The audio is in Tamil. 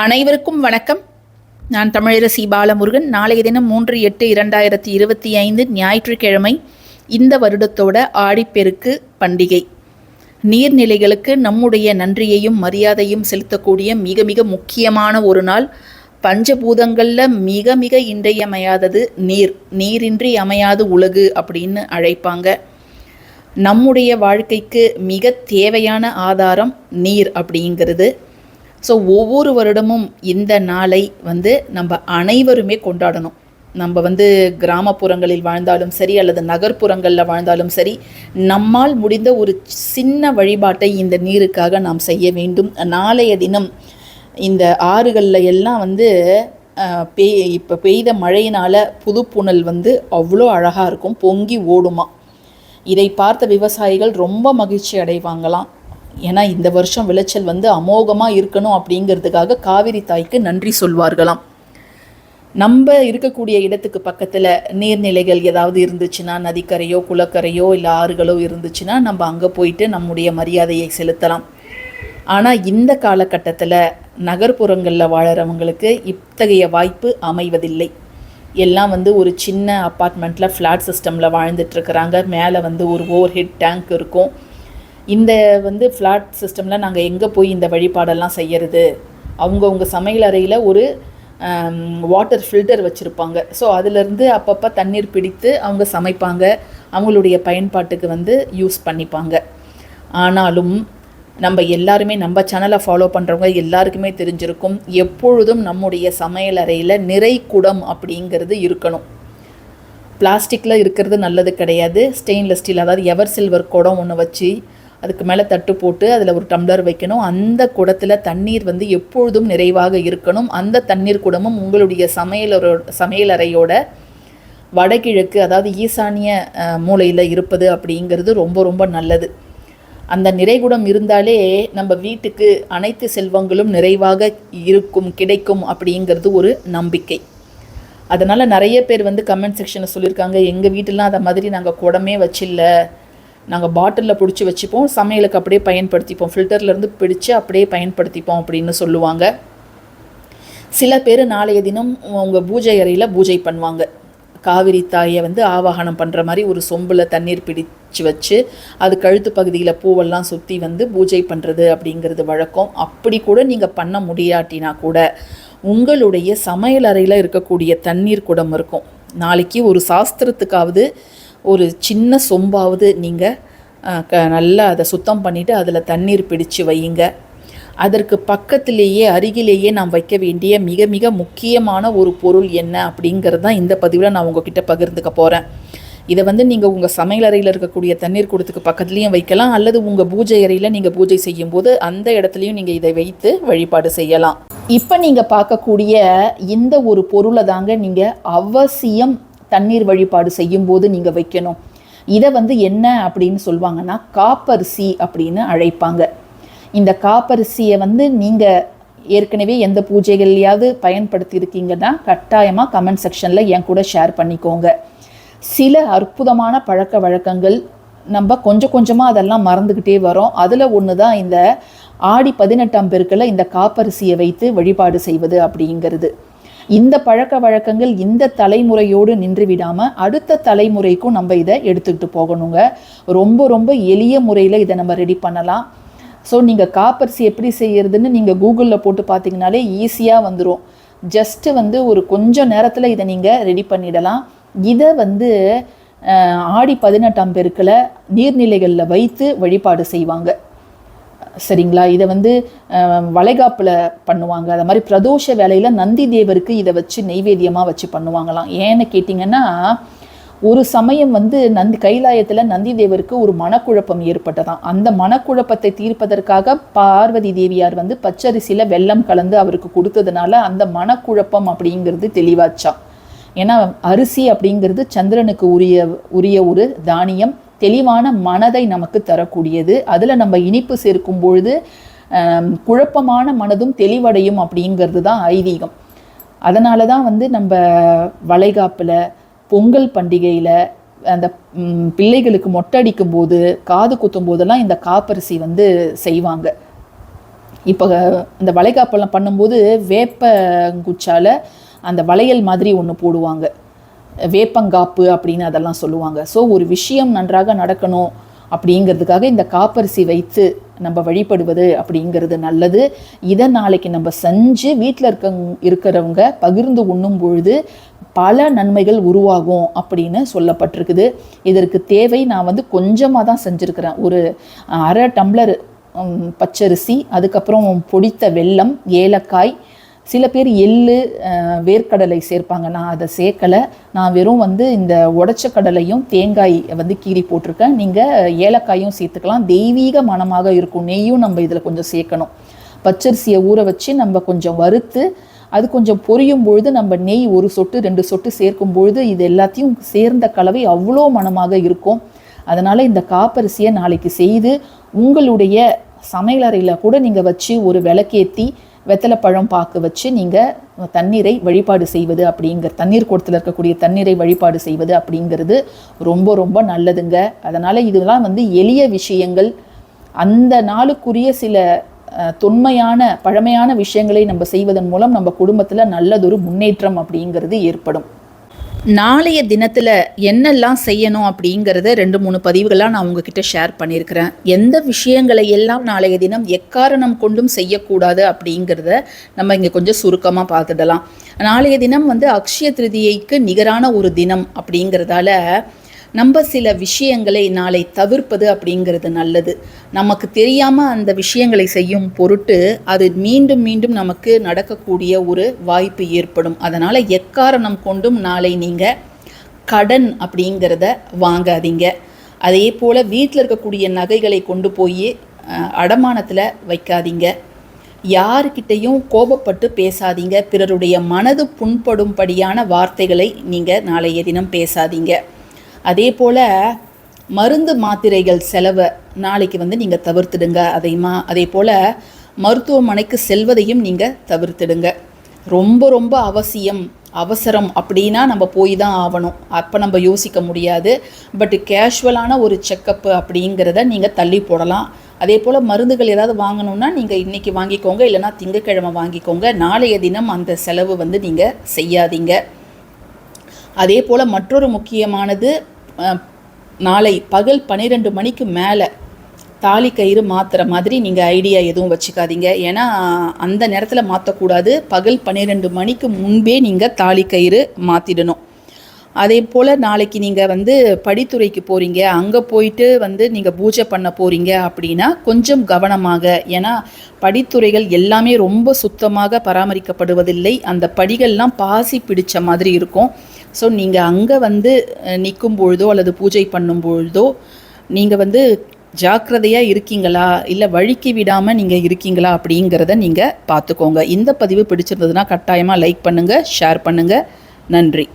அனைவருக்கும் வணக்கம். நான் தமிழரசி பாலமுருகன். நாளைய தினம் மூன்று எட்டு இரண்டாயிரத்தி இருபத்தி ஐந்து ஞாயிற்றுக்கிழமை இந்த வருடத்தோட ஆடிப்பெருக்கு பண்டிகை. நீர்நிலைகளுக்கு நம்முடைய நன்றியையும் மரியாதையும் செலுத்தக்கூடிய மிக மிக முக்கியமான ஒரு நாள். பஞ்சபூதங்களில் மிக மிக இன்றியமையாதது நீர். நீரின்றி அமையாது உலகு அப்படின்னு அழைப்பாங்க. நம்முடைய வாழ்க்கைக்கு மிக தேவையான ஆதாரம் நீர் அப்படிங்கிறது. ஸோ ஒவ்வொரு வருடமும் இந்த நாளை வந்து நம்ம அனைவருமே கொண்டாடணும். நம்ம வந்து கிராமப்புறங்களில் வாழ்ந்தாலும் சரி அல்லது நகர்ப்புறங்களில் வாழ்ந்தாலும் சரி நம்மால் முடிந்த ஒரு சின்ன வழிபாட்டை இந்த நீருக்காக நாம் செய்ய வேண்டும். நாளைய தினம் இந்த ஆறுகளில் எல்லாம் வந்து பெய் இப்போ பெய்த மழையினால் புதுப்புணல் வந்து அவ்வளோ அழகாக இருக்கும். பொங்கி ஓடுமா. இதை பார்த்த விவசாயிகள் ரொம்ப மகிழ்ச்சி அடைவாங்களாம். ஏன்னா இந்த வருஷம் விளைச்சல் வந்து அமோகமாக இருக்கணும் அப்படிங்கிறதுக்காக காவிரி தாய்க்கு நன்றி சொல்வார்களாம். நம்ம இருக்கக்கூடிய இடத்துக்கு பக்கத்தில் நீர்நிலைகள் ஏதாவது இருந்துச்சுன்னா நதிக்கரையோ குளக்கரையோ இல்லை ஆறுகளோ இருந்துச்சுன்னா நம்ம அங்கே போயிட்டு நம்முடைய மரியாதையை செலுத்தலாம். ஆனால் இந்த காலகட்டத்தில் நகர்ப்புறங்களில் வாழறவங்களுக்கு இத்தகைய வாய்ப்பு அமைவதில்லை. எல்லாம் வந்து ஒரு சின்ன அப்பார்ட்மெண்ட்டில் ஃப்ளாட் சிஸ்டமில் வாழ்ந்துட்டுருக்குறாங்க மேலே வந்து ஒரு ஓவர் ஹெட் டேங்க் இருக்கும். இந்த வந்து ஃப்ளாட் சிஸ்டமில் நாங்கள் எங்கே போய் இந்த வழிபாடெல்லாம் செய்யறது? அவங்கவுங்க சமையல் அறையில் ஒரு வாட்டர் ஃபில்டர் வச்சுருப்பாங்க. ஸோ அதுலேருந்து அப்பப்போ தண்ணீர் பிடித்து அவங்க சமைப்பாங்க. அவங்களுடைய பயன்பாட்டுக்கு வந்து யூஸ் பண்ணிப்பாங்க. ஆனாலும் நம்ம எல்லாருமே நம்ம சேனலை ஃபாலோ பண்ணுறவங்க எல்லாருக்குமே தெரிஞ்சிருக்கும் எப்பொழுதும் நம்முடைய சமையல் அறையில் நிறை குடம் அப்படிங்கிறது இருக்கணும். பிளாஸ்டிக்கில் இருக்கிறது நல்லது கிடையாது. ஸ்டெயின்லெஸ் ஸ்டீல் அதாவது எவர் சில்வர் குடம் ஒன்று வச்சு அதுக்கு மேலே தட்டு போட்டு அதில் ஒரு டம்ளர் வைக்கணும். அந்த குடத்தில் தண்ணீர் வந்து எப்பொழுதும் நிறைவாக இருக்கணும். அந்த தண்ணீர் குடமும் உங்களுடைய சமையலரோ சமையலறையோட வடகிழக்கு அதாவது ஈசானிய மூலையில் இருப்பது அப்படிங்கிறது ரொம்ப ரொம்ப நல்லது. அந்த நிறைகுடம் இருந்தாலே நம்ம வீட்டுக்கு அனைத்து செல்வங்களும் நிறைவாக இருக்கும் கிடைக்கும் அப்படிங்கிறது ஒரு நம்பிக்கை. அதனால் நிறைய பேர் வந்து கமெண்ட் செக்ஷனில் சொல்லியிருக்காங்க எங்கள் வீட்டிலாம் அதை மாதிரி நாங்கள் குடமே வச்சில்ல. நாங்கள் பாட்டிலில் பிடிச்சி வச்சுப்போம் சமையலுக்கு அப்படியே பயன்படுத்திப்போம். ஃபில்டர்லேருந்து பிடிச்சு அப்படியே பயன்படுத்திப்போம் அப்படின்னு சொல்லுவாங்க. சில பேர் நாளைய தினம் உங்கள் பூஜை அறையில் பூஜை பண்ணுவாங்க. காவிரி தாயை வந்து ஆவாகனம் பண்ணுற மாதிரி ஒரு சொம்பில் தண்ணீர் பிடிச்சு வச்சு அது கழுத்து பகுதியில் பூவெல்லாம் சுற்றி வந்து பூஜை பண்ணுறது அப்படிங்கிறது வழக்கம். அப்படி கூட நீங்கள் பண்ண முடியாட்டினா கூட உங்களுடைய சமையல் அறையில் இருக்கக்கூடிய தண்ணீர் குடம் இருக்கும். நாளைக்கு ஒரு சாஸ்திரத்துக்காவது ஒரு சின்ன சொம்பாவது நீங்கள் க நல்லா அதை சுத்தம் பண்ணிவிட்டு அதில் தண்ணீர் பிடிச்சு வையுங்க. அதற்கு பக்கத்திலேயே அருகிலேயே நாம் வைக்க வேண்டிய மிக மிக முக்கியமான ஒரு பொருள் என்ன அப்படிங்கிறது தான் இந்த பதிவில் நான் உங்ககிட்ட பகிர்ந்துக்க போகிறேன் இதை வந்து நீங்கள் உங்கள் சமையலறையில் இருக்கக்கூடிய தண்ணீர் குடத்துக்கு பக்கத்துலேயும் வைக்கலாம் அல்லது உங்கள் பூஜை அறையில் நீங்கள் பூஜை செய்யும்போது அந்த இடத்துலையும் நீங்கள் இதை வைத்து வழிபாடு செய்யலாம். இப்போ நீங்கள் பார்க்கக்கூடிய இந்த ஒரு பொருளை தாங்க நீங்கள் அவசியம் தண்ணீர் வழிபாடு செய்யும்போது நீங்கள் வைக்கணும். இதை வந்து என்ன அப்படின்னு சொல்லுவாங்கன்னா காப்பரிசி அப்படின்னு அழைப்பாங்க. இந்த காப்பரிசியை வந்து நீங்கள் ஏற்கனவே எந்த பூஜைகள்லையாவது பயன்படுத்தி இருக்கீங்கன்னா கட்டாயமாக கமெண்ட் செக்ஷனில் என் கூட ஷேர் பண்ணிக்கோங்க. சில அற்புதமான பழக்க வழக்கங்கள் நம்ம கொஞ்சம் கொஞ்சமாக அதெல்லாம் மறந்துக்கிட்டே வரோம். அதில் ஒன்று தான் இந்த ஆடி பதினெட்டாம் பெருக்கில் இந்த காப்பரிசியை வைத்து வழிபாடு செய்வது அப்படிங்கிறது. இந்த பழக்க வழக்கங்கள் இந்த தலைமுறையோடு நின்று விடாமல் அடுத்த தலைமுறைக்கும் நம்ம இதை எடுத்துக்கிட்டு போகணுங்க. ரொம்ப ரொம்ப எளிய முறையில் இதை நம்ம ரெடி பண்ணலாம். ஸோ நீங்கள் காப்பரிசி எப்படி செய்யறதுன்னு நீங்கள் கூகுளில் போட்டு பார்த்தீங்கனாலே ஈஸியாக வந்துடும் ஜஸ்ட்டு வந்து ஒரு கொஞ்சம் நேரத்தில் இதை நீங்கள் ரெடி பண்ணிடலாம். இதை வந்து ஆடி பதினெட்டாம் பெருக்கில் நீர்நிலைகளில் வைத்து வழிபாடு செய்வாங்க. சரிங்களா? இதை வந்து வளைகாப்பில் பண்ணுவாங்க. அது மாதிரி பிரதோஷ வேலையில் நந்தி தேவருக்கு இதை வச்சு நெய்வேத்தியமாக வச்சு பண்ணுவாங்களாம். ஏன்னு கேட்டிங்கன்னா ஒரு சமயம் வந்து நந்தி கைலாயத்தில் நந்தி தேவருக்கு ஒரு மனக்குழப்பம் ஏற்பட்டதாம். அந்த மனக்குழப்பத்தை தீர்ப்பதற்காக பார்வதி தேவியார் வந்து பச்சரிசியில் வெல்லம் கலந்து அவருக்கு கொடுத்ததுனால அந்த மனக்குழப்பம் அப்படிங்கிறது தெளிவாச்சாம். ஏன்னா அரிசி அப்படிங்கிறது சந்திரனுக்கு உரிய உரிய ஒரு தானியம். தெளிவான மனதை நமக்கு தரக்கூடியது. அதில் நம்ம இனிப்பு சேர்க்கும் பொழுது குழப்பமான மனதும் தெளிவடையும் அப்படிங்கிறது தான் ஐதீகம். அதனால தான் வந்து நம்ம வளைகாப்பில் பொங்கல் பண்டிகையில் அந்த பிள்ளைகளுக்கு மொட்டை அடிக்கும் போது காது குத்தும் போதெல்லாம் இந்த காப்பரிசி வந்து செய்வாங்க. இப்போ இந்த வளைகாப்பெல்லாம் பண்ணும்போது வேப்பங்குச்சால அந்த வளையல் மாதிரி ஒன்று போடுவாங்க. வேப்பங்காப்பு அப்படின்னு அதெல்லாம் சொல்லுவாங்க. ஸோ ஒரு விஷயம் நன்றாக நடக்கணும் அப்படிங்கிறதுக்காக இந்த காப்பரிசி வைத்து நம்ம வழிபடுவது அப்படிங்கிறது நல்லது. இதை நாளைக்கு நம்ம செஞ்சு வீட்டில் இருக்க இருக்கிறவங்க பகிர்ந்து உண்ணும் பொழுது பல நன்மைகள் உருவாகும் அப்படின்னு சொல்லப்பட்டிருக்குது. இதற்கு தேவை நான் வந்து கொஞ்சமாக தான் செஞ்சுருக்கிறேன். ஒரு அரை டம்ளர் பச்சரிசி அதுக்கப்புறம் பொடித்த வெல்லம் ஏலக்காய் சில பேர் எள்ளு வேர்க்கடலை சேர்ப்பாங்க. நான் அதை சேர்க்கலை. நான் வெறும் வந்து இந்த உடச்ச கடலையும் தேங்காய் வந்து கீறி போட்டிருக்கேன். நீங்கள் ஏலக்காயும் சேர்த்துக்கலாம். தெய்வீக மனமாக இருக்கும். நெய்யும் நம்ம இதில் கொஞ்சம் சேர்க்கணும். பச்சரிசியை ஊற வச்சு நம்ம கொஞ்சம் வறுத்து அது கொஞ்சம் பொரியும் பொழுது நம்ம நெய் ஒரு சொட்டு ரெண்டு சொட்டு சேர்க்கும் பொழுது இது எல்லாத்தையும் சேர்ந்த கலவை அவ்வளோ மனமாக இருக்கும். அதனால் இந்த காப்பரிசியை நாளைக்கு செய்து உங்களுடைய சமையலறையில் கூட நீங்கள் வச்சு ஒரு விளக்கேற்றி வெத்தலைப்பழம் பாக்கு வச்சு நீங்கள் தண்ணீரை வழிபாடு செய்வது அப்படிங்கிற தண்ணீர் குடத்தில் இருக்கக்கூடிய தண்ணீரை வழிபாடு செய்வது அப்படிங்கிறது ரொம்ப ரொம்ப நல்லதுங்க. அதனால் இதெல்லாம் வந்து எளிய விஷயங்கள். அந்த நாளுக்குரிய சில தொன்மையான பழமையான விஷயங்களை நம்ம செய்வதன் மூலம் நம்ம குடும்பத்தில் நல்லதொரு முன்னேற்றம் அப்படிங்கிறது ஏற்படும். நாளைய தினத்தில் என்னெல்லாம் செய்யணும் அப்படிங்கிறத ரெண்டு மூணு பதிவுகளாக நான் உங்ககிட்ட ஷேர் பண்ணியிருக்கிறேன். எந்த விஷயங்களை எல்லாம் நாளைய தினம் எக்காரணம் கொண்டும் செய்யக்கூடாது அப்படிங்கிறத நம்ம இங்கே கொஞ்சம் சுருக்கமாக பார்த்துடலாம். நாளைய தினம் வந்து அக்ஷய திருதியைக்கு நிகரான ஒரு தினம் அப்படிங்கிறதால நம்ம சில விஷயங்களை நாளை தவிர்ப்பது அப்படிங்கிறது நல்லது. நமக்கு தெரியாமல் அந்த விஷயங்களை செய்யும் பொருட்டு அது மீண்டும் மீண்டும் நமக்கு நடக்கக்கூடிய ஒரு வாய்ப்பு ஏற்படும். அதனால் எக்காரணம் கொண்டும் நாளை நீங்கள் கடன் அப்படிங்கிறத வாங்காதீங்க. அதே போல் வீட்டில் இருக்கக்கூடிய நகைகளை கொண்டு போய் அடமானத்தில் வைக்காதீங்க. யாருக்கிட்டையும் கோபப்பட்டு பேசாதீங்க. பிறருடைய மனது புண்படும்படியான வார்த்தைகளை நீங்கள் நாளைய தினம் பேசாதீங்க. அதே போல் மருந்து மாத்திரைகள் செலவை நாளைக்கு வந்து நீங்கள் தவிர்த்துடுங்க. அதைமா அதே போல் மருத்துவமனைக்கு செல்வதையும் நீங்கள் தவிர்த்துடுங்க. ரொம்ப ரொம்ப அவசியம் அவசரம் அப்படின்னா நம்ம போய் தான் ஆகணும் அப்போ நம்ம யோசிக்க முடியாது. பட் கேஷுவலான ஒரு செக்கப்பு அப்படிங்கிறத நீங்கள் தள்ளி போடலாம். அதே போல் மருந்துகள் ஏதாவது வாங்கணும்னா நீங்கள் இன்றைக்கி வாங்கிக்கோங்க. இல்லைனா திங்கக்கிழமை வாங்கிக்கோங்க. நாளைய தினம் அந்த செலவு வந்து நீங்கள் செய்யாதீங்க. அதே போல் மற்றொரு முக்கியமானது நாளை பகல் பன்னிரெண்டு மணிக்கு மேலே தாலி கயிறு மாற்றுற மாதிரி நீங்கள் ஐடியா எதுவும் வச்சுக்காதீங்க. ஏன்னா அந்த நேரத்தில் மாற்றக்கூடாது பகல் பன்னிரெண்டு மணிக்கு முன்பே நீங்கள் தாலி கயிறு மாற்றிடணும் அதே போல் நாளைக்கு நீங்கள் வந்து படித்துறைக்கு போகிறீங்க அங்கே போயிட்டு வந்து நீங்கள் பூஜை பண்ண போகிறீங்க அப்படின்னா கொஞ்சம் கவனமாக. ஏன்னா படித்துறைகள் எல்லாமே ரொம்ப சுத்தமாக பராமரிக்கப்படுவதில்லை. அந்த படிகள்லாம் பாசி பிடித்த மாதிரி இருக்கும். ஸோ நீங்கள் அங்கே வந்து நிற்கும் பொழுதோ அல்லது பூஜை பண்ணும் பொழுதோ நீங்கள் வந்து ஜாக்கிரதையாக இருக்கீங்களா? இல்லை வழுக்கி விடாமல் நீங்கள் இருக்கீங்களா? அப்படிங்கிறத நீங்கள் பார்த்துக்கோங்க. இந்த பதிவு பிடிச்சிருந்ததுன்னா கட்டாயமாக லைக் பண்ணுங்கள் ஷேர் பண்ணுங்கள் நன்றி.